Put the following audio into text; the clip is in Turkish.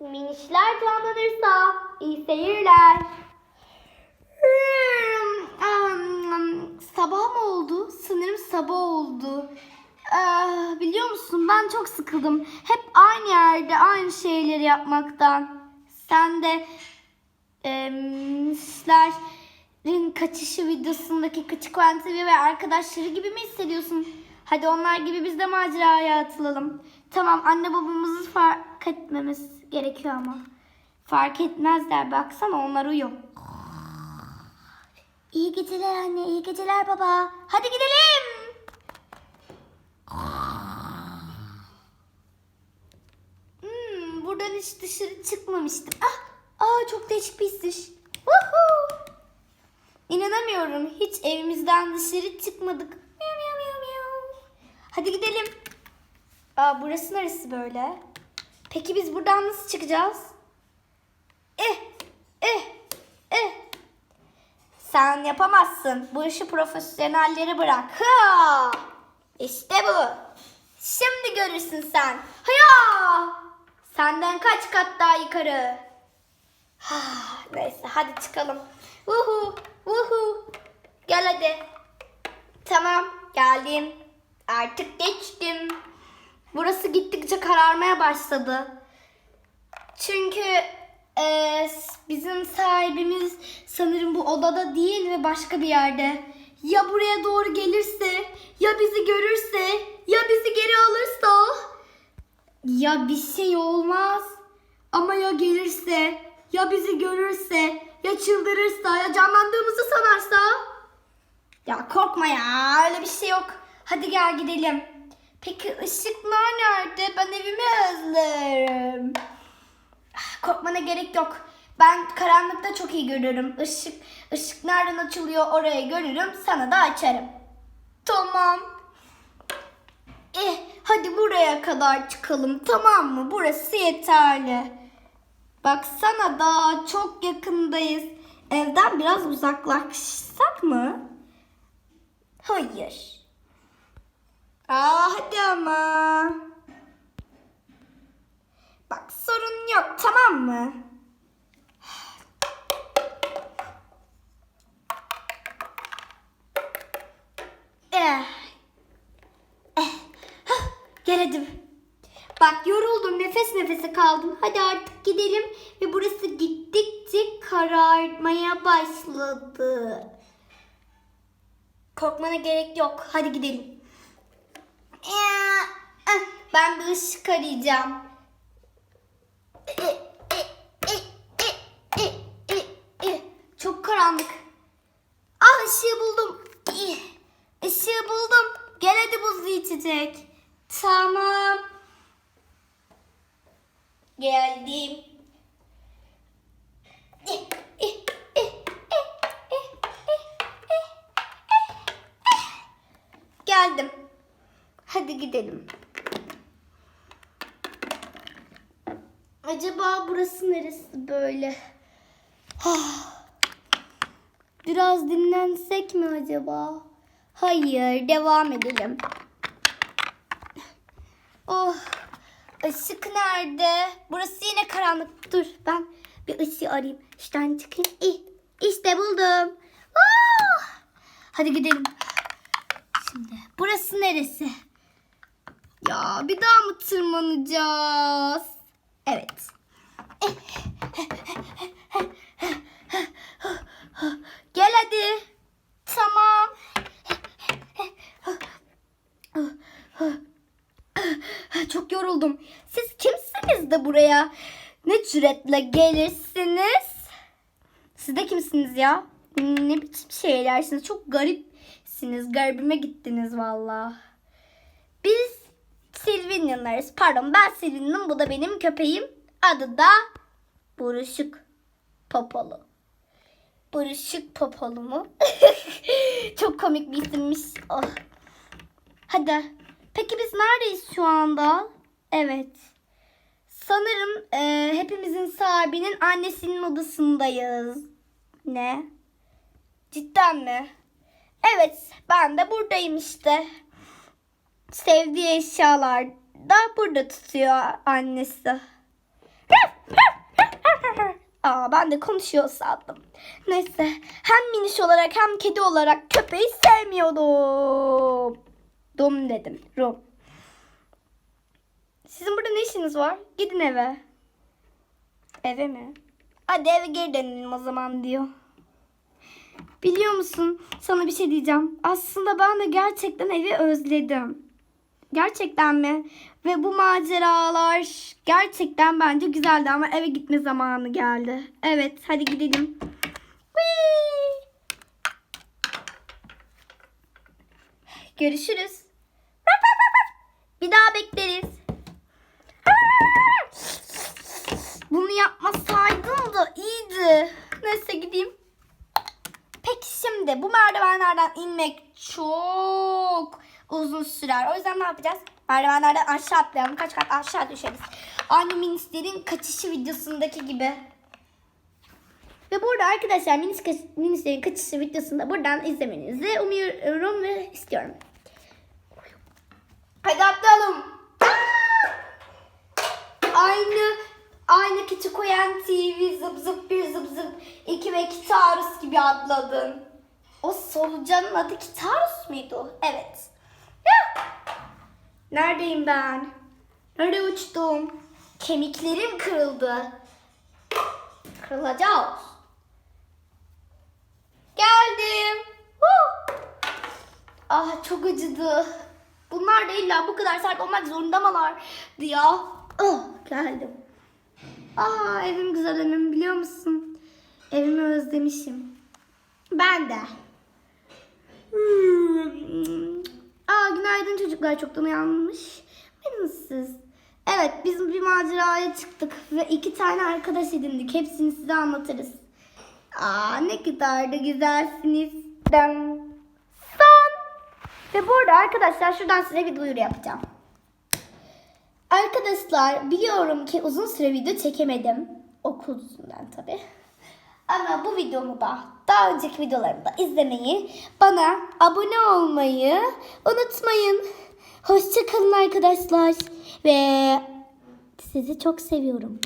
Minişler canlanırsa iyi seyirler. Hmm, Sabah mı oldu? Sanırım sabah oldu. Ee, biliyor musun ben çok sıkıldım. Hep aynı yerde aynı şeyleri yapmaktan. Sen de e, kaçışı videosundaki Ventili ve arkadaşları gibi mi hissediyorsun? Hadi onlar gibi biz de maceraya atılalım. Tamam anne babamızı fark etmemiz gerekiyor ama. Fark etmezler baksana onlar uyuyor. İyi geceler anne, iyi geceler baba. Hadi gidelim. Hmm, buradan hiç dışarı çıkmamıştım. Ah, aa çok değişik bir. Woohoo! İnanamıyorum. Hiç evimizden dışarı çıkmadık. Hadi gidelim. Aa, burası neresi böyle? Peki biz buradan nasıl çıkacağız? Eh, eh, eh. Sen yapamazsın. Bu işi profesyonelleri bırak. Ha! İşte bu. Şimdi görürsün sen. Haya! Senden kaç kat daha yukarı. Ha, neyse hadi çıkalım. Uhu, uhu. Gel hadi. Tamam geldim. Artık geçtim. Burası gittikçe kararmaya başladı. Çünkü eee, bizim sahibimiz sanırım bu odada değil ve başka bir yerde. Ya buraya doğru gelirse, ya bizi görürse, ya bizi geri alırsa. Ya bir şey olmaz. Ama ya gelirse, ya bizi görürse, ya çıldırırsa, ya canlandığımızı sanarsa. Ya korkma ya öyle bir şey yok. Hadi gel gidelim. Peki ışıklar nerede? Ben evimi özlerim. Ah, Korkmana gerek yok. Ben karanlıkta çok iyi görürüm. Işık, ışık nereden açılıyor orayı görürüm. Sana da açarım. Tamam. Eh, hadi buraya kadar çıkalım tamam mı? Burası yeterli. Baksana daha çok yakındayız. Evden biraz uzaklaşsak mı? Hayır. Aa hadi ama. Bak sorun yok tamam mı? Eh. Eh. Hah, Gel hadi. Bak yoruldum nefes nefese kaldım. Hadi artık gidelim ve burası gittikçe kararmaya başladı. Korkmana gerek yok. Hadi gidelim. Eh, Ben bir ışık arayacağım. Çok karanlık. Ah ışığı buldum. Işığı buldum. Gel hadi buzlu içecek. Tamam. Geldim. Hadi gidelim. Acaba burası neresi böyle? Ah. Biraz dinlensek mi acaba? Hayır, devam edelim. Oh, ışık nerede? Burası yine karanlık. Dur, ben bir ışığı arayayım. Şuradan çıkayım. İh, işte buldum. Ah! Hadi gidelim. Şimdi, burası neresi? Ya, bir daha mı tırmanacağız? Evet. Gel hadi. Tamam. Çok yoruldum. Siz kimsiniz de buraya? Ne cüretle gelirsiniz? Siz de kimsiniz ya? Ne biçim şeylersiniz? Çok garipsiniz. Garibime gittiniz valla. Biz Silvinianlarız. Pardon ben Silvinian'ım. Bu da benim köpeğim. Adı da Buruşuk Popolu. Buruşuk Popolu mu? Çok komik bir isimmiş. Oh. Hadi. Peki biz neredeyiz şu anda? Evet. Sanırım e, hepimizin sahibinin annesinin odasındayız. Ne? Cidden mi? Evet, ben de buradayım işte. Sevdiği eşyalar da burada tutuyor annesi. ya. Ben de konuşuyor sandım. Neyse. Hem miniş olarak hem kedi olarak köpeği sevmiyordum. Dom dedim. Rum. Sizin burada ne işiniz var? Gidin eve. Eve mi? Hadi eve geri dönelim o zaman diyor. Biliyor musun? Sana bir şey diyeceğim. Aslında ben de gerçekten evi özledim. Gerçekten mi? Ve bu maceralar gerçekten bence güzeldi ama eve gitme zamanı geldi. Evet, hadi gidelim. Whee! Görüşürüz. Bir daha bekleriz. Bunu yapmasaydım da iyiydi. Neyse gideyim. Peki şimdi bu merdivenlerden inmek çok uzun sürer. O yüzden ne yapacağız? Merdivenlerden aşağı atlayalım. Kaç kat aşağı düşeriz. Aynı minislerin kaçışı videosundaki gibi. Ve burada arkadaşlar minis, minislerin kaçışı videosunda buradan izlemenizi umuyorum ve istiyorum. Hadi atlayalım. Aynı aynı keçi koyan TV zıp zıp bir zıp zıp iki ve Kitarus gibi atladın. O solucanın adı Kitarus muydu? Evet. Neredeyim ben? Nereye uçtum? Kemiklerim kırıldı. Kırılacağız. Geldim. Ah çok acıdı. Bunlar da illa bu kadar sert olmak zorunda mılar? Ya. Oh, geldim. Aa evim güzel evim biliyor musun? Evimi özlemişim. Ben de. Hmm. Günaydın çocuklar çoktan uyanmış. Nasılsınız? Evet biz bir maceraya çıktık ve iki tane arkadaş edindik. Hepsini size anlatırız. Aa ne kadar da güzelsiniz. Dan. Son. Ve burada arkadaşlar şuradan size bir duyuru yapacağım. Arkadaşlar biliyorum ki uzun süre video çekemedim. Okul yüzünden tabii. Ama bu videomu da daha önceki videolarımı da izlemeyi, bana abone olmayı unutmayın. Hoşçakalın arkadaşlar. Ve sizi çok seviyorum.